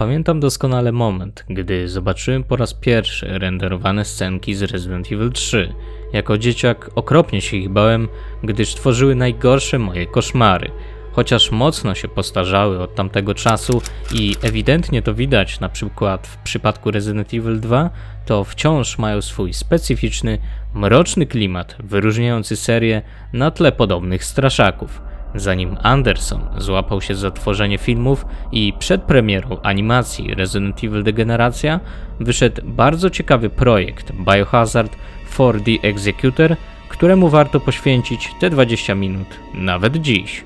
Pamiętam doskonale moment, gdy zobaczyłem po raz pierwszy renderowane scenki z Resident Evil 3. Jako dzieciak okropnie się ich bałem, gdyż tworzyły najgorsze moje koszmary. Chociaż mocno się postarzały od tamtego czasu i ewidentnie to widać na przykład w przypadku Resident Evil 2, to wciąż mają swój specyficzny, mroczny klimat wyróżniający serię na tle podobnych straszaków. Zanim Anderson złapał się za tworzenie filmów i przed premierą animacji Resident Evil Degeneracja wyszedł bardzo ciekawy projekt Biohazard 4D Executor, któremu warto poświęcić te 20 minut nawet dziś.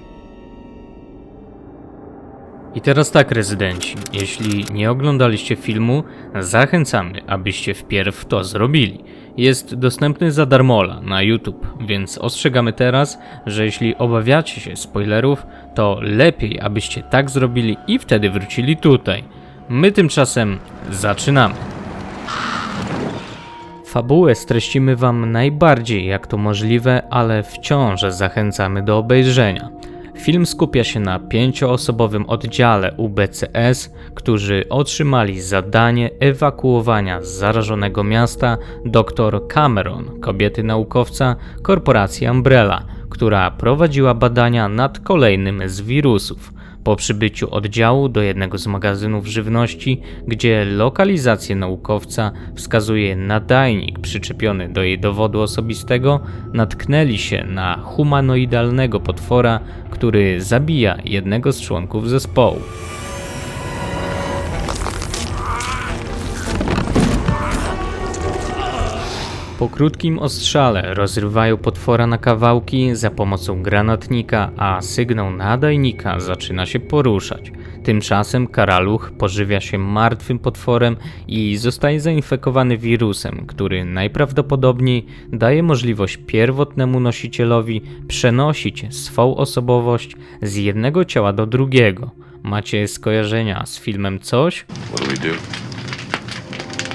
I teraz tak, rezydenci, jeśli nie oglądaliście filmu, zachęcamy, abyście wpierw to zrobili. Jest dostępny za darmola na YouTube, więc ostrzegamy teraz, że jeśli obawiacie się spoilerów, to lepiej, abyście tak zrobili i wtedy wrócili tutaj. My tymczasem zaczynamy. Fabułę streścimy Wam najbardziej jak to możliwe, ale wciąż zachęcamy do obejrzenia. Film skupia się na pięcioosobowym oddziale UBCS, którzy otrzymali zadanie ewakuowania z zarażonego miasta dr Cameron, kobiety naukowca korporacji Umbrella, która prowadziła badania nad kolejnym z wirusów. Po przybyciu oddziału do jednego z magazynów żywności, gdzie lokalizację naukowca wskazuje nadajnik przyczepiony do jej dowodu osobistego, natknęli się na humanoidalnego potwora, który zabija jednego z członków zespołu. Po krótkim ostrzale rozrywają potwora na kawałki za pomocą granatnika, a sygnał nadajnika zaczyna się poruszać. Tymczasem karaluch pożywia się martwym potworem i zostaje zainfekowany wirusem, który najprawdopodobniej daje możliwość pierwotnemu nosicielowi przenosić swą osobowość z jednego ciała do drugiego. Macie skojarzenia z filmem Coś? What do we do?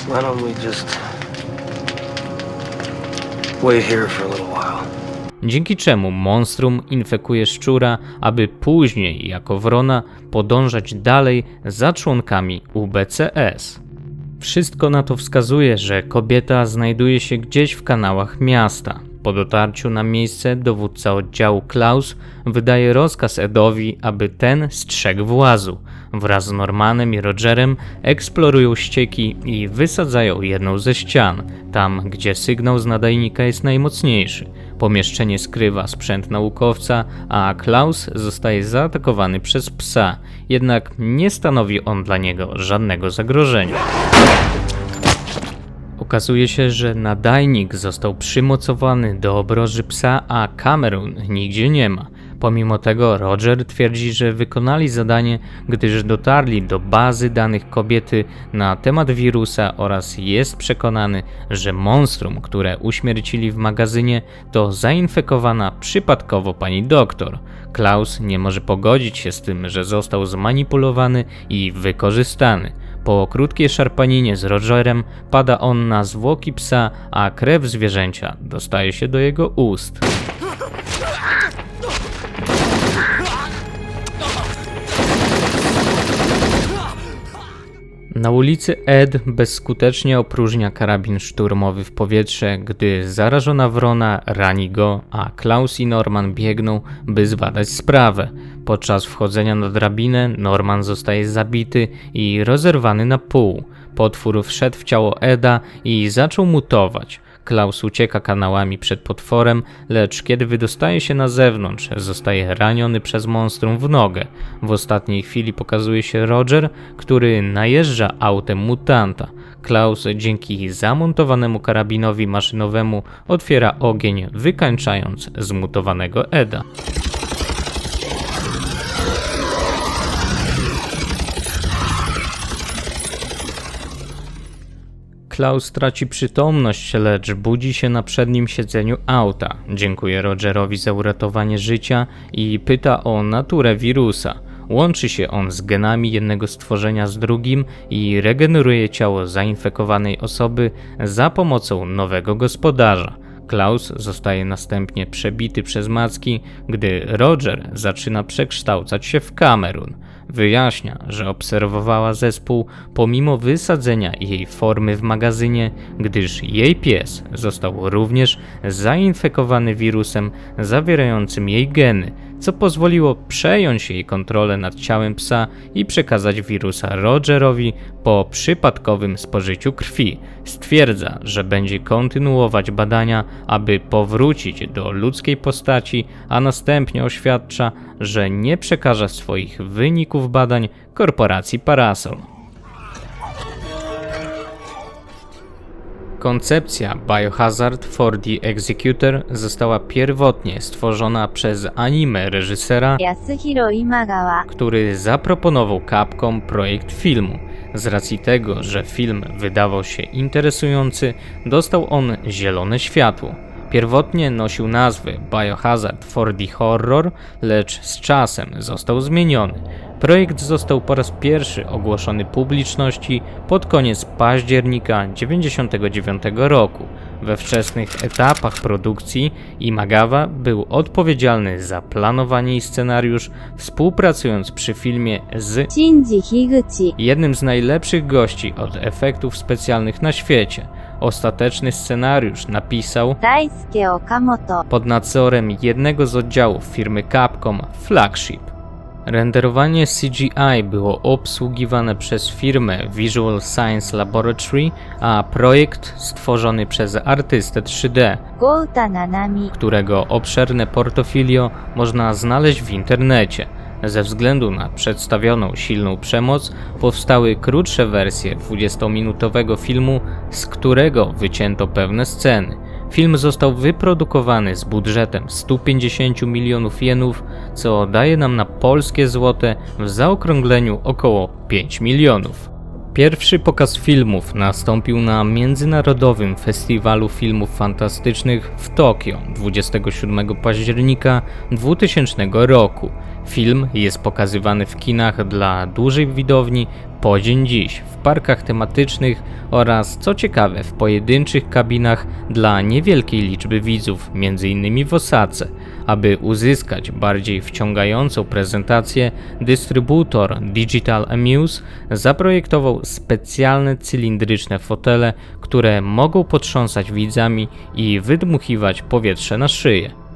Why don't we just dzięki czemu monstrum infekuje szczura, aby później, jako wrona, podążać dalej za członkami UBCS. Wszystko na to wskazuje, że kobieta znajduje się gdzieś w kanałach miasta. Po dotarciu na miejsce dowódca oddziału Klaus wydaje rozkaz Edowi, aby ten strzegł włazu. Wraz z Normanem i Rogerem eksplorują ścieki i wysadzają jedną ze ścian, tam gdzie sygnał z nadajnika jest najmocniejszy. Pomieszczenie skrywa sprzęt naukowca, a Klaus zostaje zaatakowany przez psa, jednak nie stanowi on dla niego żadnego zagrożenia. Okazuje się, że nadajnik został przymocowany do obroży psa, a Cameron nigdzie nie ma. Pomimo tego Roger twierdzi, że wykonali zadanie, gdyż dotarli do bazy danych kobiety na temat wirusa oraz jest przekonany, że monstrum, które uśmiercili w magazynie, to zainfekowana przypadkowo pani doktor. Klaus nie może pogodzić się z tym, że został zmanipulowany i wykorzystany. Po krótkiej szarpaninie z Rogerem pada on na zwłoki psa, a krew zwierzęcia dostaje się do jego ust. Na ulicy Ed bezskutecznie opróżnia karabin szturmowy w powietrze, gdy zarażona wrona rani go, a Klaus i Norman biegną, by zbadać sprawę. Podczas wchodzenia na drabinę Norman zostaje zabity i rozerwany na pół. Potwór wszedł w ciało Eda i zaczął mutować. Klaus ucieka kanałami przed potworem, lecz kiedy wydostaje się na zewnątrz, zostaje raniony przez monstrum w nogę. W ostatniej chwili pokazuje się Roger, który najeżdża autem mutanta. Klaus dzięki zamontowanemu karabinowi maszynowemu otwiera ogień, wykańczając zmutowanego Eda. Klaus traci przytomność, lecz budzi się na przednim siedzeniu auta. Dziękuję Rogerowi za uratowanie życia i pyta o naturę wirusa. Łączy się on z genami jednego stworzenia z drugim i regeneruje ciało zainfekowanej osoby za pomocą nowego gospodarza. Klaus zostaje następnie przebity przez macki, gdy Roger zaczyna przekształcać się w Kamerun. Wyjaśnia, że obserwowała zespół pomimo wysadzenia jej formy w magazynie, gdyż jej pies został również zainfekowany wirusem zawierającym jej geny, co pozwoliło przejąć jej kontrolę nad ciałem psa i przekazać wirusa Rogerowi po przypadkowym spożyciu krwi. Stwierdza, że będzie kontynuować badania, aby powrócić do ludzkiej postaci, a następnie oświadcza, że nie przekaże swoich wyników badań korporacji Parasol. Koncepcja Biohazard 4D Executor została pierwotnie stworzona przez anime reżysera Yasuhiro Imagawa, który zaproponował Capcom projekt filmu. Z racji tego, że film wydawał się interesujący, dostał on zielone światło. Pierwotnie nosił nazwy Biohazard 4D Horror, lecz z czasem został zmieniony. Projekt został po raz pierwszy ogłoszony publiczności pod koniec października 1999 roku. We wczesnych etapach produkcji Imagawa był odpowiedzialny za planowanie i scenariusz, współpracując przy filmie z jednym z najlepszych gości od efektów specjalnych na świecie, Ostateczny scenariusz napisał Daisuke Okamoto pod nadzorem jednego z oddziałów firmy Capcom Flagship. Renderowanie CGI było obsługiwane przez firmę Visual Science Laboratory, a projekt stworzony przez artystę 3D, którego obszerne portofilio można znaleźć w internecie. Ze względu na przedstawioną silną przemoc, powstały krótsze wersje 20-minutowego filmu, z którego wycięto pewne sceny. Film został wyprodukowany z budżetem 150 milionów jenów, co daje nam na polskie złote w zaokrągleniu około 5 milionów. Pierwszy pokaz filmów nastąpił na Międzynarodowym Festiwalu Filmów Fantastycznych w Tokio 27 października 2000 roku. Film jest pokazywany w kinach dla dużej widowni po dzień dziś, w parkach tematycznych oraz, co ciekawe, w pojedynczych kabinach dla niewielkiej liczby widzów, m.in. w Osace. Aby uzyskać bardziej wciągającą prezentację, dystrybutor Digital Amuse zaprojektował specjalne cylindryczne fotele, które mogą potrząsać widzami i wydmuchiwać powietrze na szyję.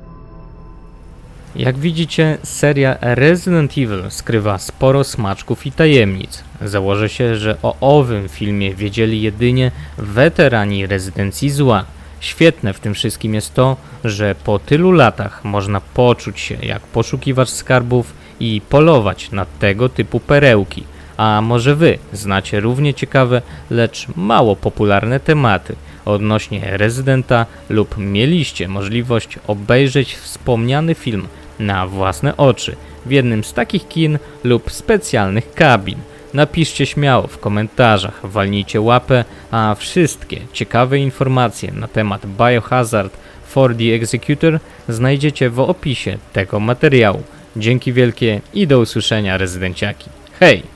Jak widzicie, seria Resident Evil skrywa sporo smaczków i tajemnic. Założę się, że o owym filmie wiedzieli jedynie weterani rezydencji zła. Świetne w tym wszystkim jest to, że po tylu latach można poczuć się jak poszukiwacz skarbów i polować na tego typu perełki. A może wy znacie równie ciekawe, lecz mało popularne tematy odnośnie rezydenta lub mieliście możliwość obejrzeć wspomniany film na własne oczy w jednym z takich kin lub specjalnych kabin. Napiszcie śmiało w komentarzach, walnijcie łapę, a wszystkie ciekawe informacje na temat Biohazard 4D Executor znajdziecie w opisie tego materiału. Dzięki wielkie i do usłyszenia rezydenciaki. Hej!